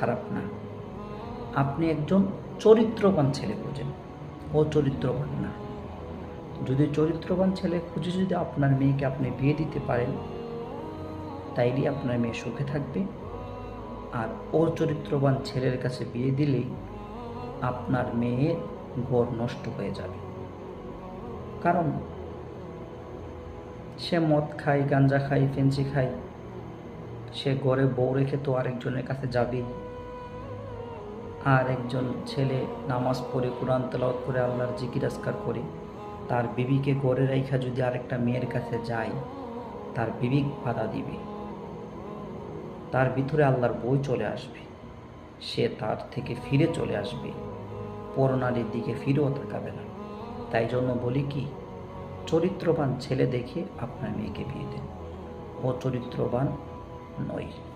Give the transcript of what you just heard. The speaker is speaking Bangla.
খারাপ না। আপনি একজন চরিত্রবান ছেলে খুঁজেন। ও চরিত্রবান না। যদি চরিত্রবান ছেলে খুঁজে যদি আপনার মেয়েকে আপনি বিয়ে দিতে পারেন, তাইলে আপনার মেয়ে সুখে থাকবে। আর ও চরিত্রবান ছেলের কাছে বিয়ে দিলেই আপনার মেয়ের ঘর নষ্ট হয়ে যাবে। কারণ সে মদ খায় গাঞ্জা খায়, ফেন্সি খায় সে ঘরে বউ রেখে তো আরেকজনের কাছে যাবেই আর একজন ছেলে নামাজ পড়ে কোরআন তেলাওয়াত করে আল্লাহর জিকির আজকার করে। তার বিবিকে গড়ে রেখা যদি আরেকটা মেয়ের কাছে যায়, তার বিবি বাধা দিবে। তার ভিতরে আল্লাহর বই চলে আসবে। সে তার থেকে ফিরে চলে আসবে। পরনারীর দিকে ফিরেও তাকাবে না। তাই জন্য বলি কি, চরিত্রবান ছেলে দেখে আপনার মেয়েকে বিয়ে দেন। ও noise.